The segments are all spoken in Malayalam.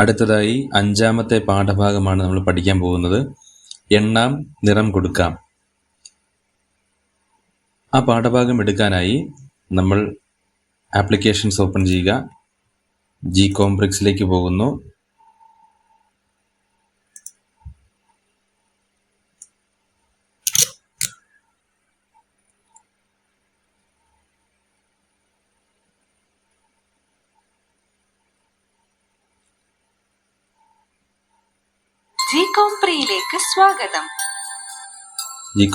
അടുത്തതായി അഞ്ചാമത്തെ പാഠഭാഗമാണ് നമ്മൾ പഠിക്കാൻ പോകുന്നത്. എണ്ണാം നിറം കൊടുക്കാം. ആ പാഠഭാഗം എടുക്കാനായി നമ്മൾ ആപ്ലിക്കേഷൻസ് ഓപ്പൺ ചെയ്യുക. ജി കോംപ്ലക്സിലേക്ക് പോകുന്നു. ജി കോംപ്രിയിലേക്ക് സ്വാഗതം. ജി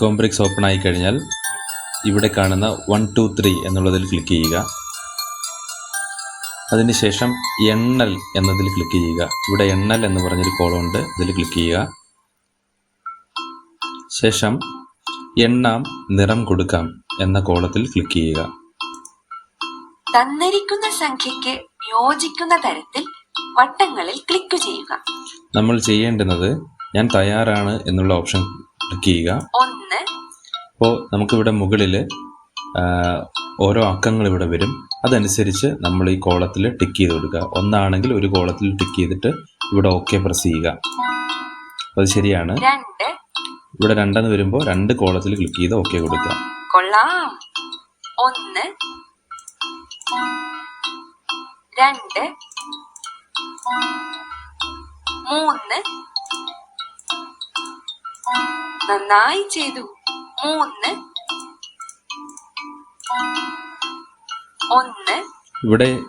ഓപ്പൺ ആയി കഴിഞ്ഞാൽ ഇവിടെ കാണുന്ന വൺ ടു ത്രീ എന്നുള്ളതിൽ ക്ലിക്ക് ചെയ്യുക. അതിനുശേഷം എണ്ണൽ എന്നതിൽ ക്ലിക്ക് ചെയ്യുക. ഇവിടെ എണ്ണൽ എന്ന് പറഞ്ഞൊരു കോളം ഉണ്ട് ഇതിൽ ക്ലിക്ക് ചെയ്യുക. ശേഷം എണ്ണാം നിറം കൊടുക്കാം എന്ന കോളത്തിൽ ക്ലിക്ക് ചെയ്യുക. തന്നിരിക്കുന്ന സംഖ്യയ്ക്ക് യോജിക്കുന്ന തരത്തിൽ വട്ടങ്ങളിൽ ക്ലിക്ക് ചെയ്യുക. നമ്മൾ ചെയ്യേണ്ടുന്നത് ഞാൻ തയ്യാറാണ് എന്നുള്ള ഓപ്ഷൻ ക്ലിക്ക് ചെയ്യുക. ഒന്ന്. അപ്പോൾ നമുക്കിവിടെ മുകളിൽ ഓരോ അക്കങ്ങൾ ഇവിടെ വരും. അതനുസരിച്ച് നമ്മൾ ഈ കോളത്തിൽ ടിക്ക് ചെയ്ത് കൊടുക്കുക. ഒന്നാണെങ്കിൽ ഒരു കോളത്തിൽ ടിക്ക് ചെയ്തിട്ട് ഇവിടെ ഓക്കെ പ്രസ് ചെയ്യുക. അത് ശരിയാണ്. ഇവിടെ രണ്ടെന്ന് വരുമ്പോൾ രണ്ട് കോളത്തിൽ ക്ലിക്ക് ചെയ്ത് ഓക്കെ കൊടുക്കുക. കൊള്ളാം. ഒന്ന്. രണ്ട്. മൂന്ന്. നന്നായി ചെയ്തു. മൂന്ന്. ഒന്ന്. ഇവിടെ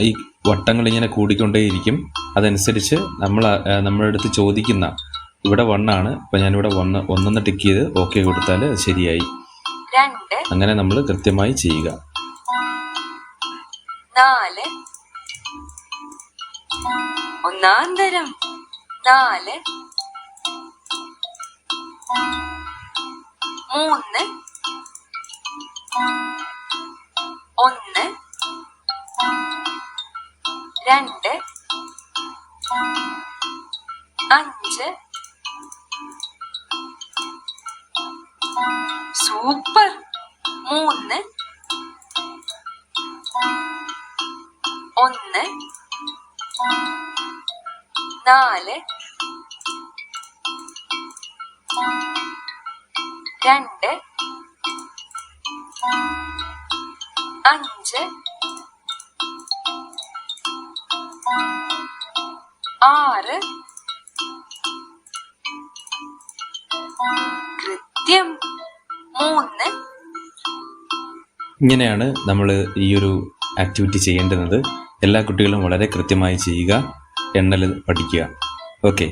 ഈ വട്ടങ്ങൾ ഇങ്ങനെ കൂടിക്കൊണ്ടേയിരിക്കും. അതനുസരിച്ച് നമ്മൾ നമ്മുടെ അടുത്ത് ചോദിക്കുന്ന ഇവിടെ വണ്ണാണ് ഇപ്പൊ ഞാനിവിടെ വണ്ണ് ഒന്നൊന്ന് ടിക്ക് ചെയ്ത് ഓക്കെ കൊടുത്താൽ ശരിയായി. അങ്ങനെ നമ്മൾ കൃത്യമായി ചെയ്യുക. നാല്. ഒന്നാം തരം നാല്. മൂന്ന്. ഒന്ന്. രണ്ട്. അഞ്ച്. സൂപ്പർ. മൂന്ന്. ഒന്ന്. നാല്. രണ്ട്. അഞ്ച്. ആറ്. കൃത്യം മൂന്ന്. ഇങ്ങനെയാണ് നമ്മൾ ഈ ഒരു ആക്ടിവിറ്റി ചെയ്യേണ്ടുന്നത്. എല്ലാ കുട്ടികളും വളരെ കൃത്യമായി ചെയ്യുക എണ്ണൽ പഠിക്കുക. ഓക്കെ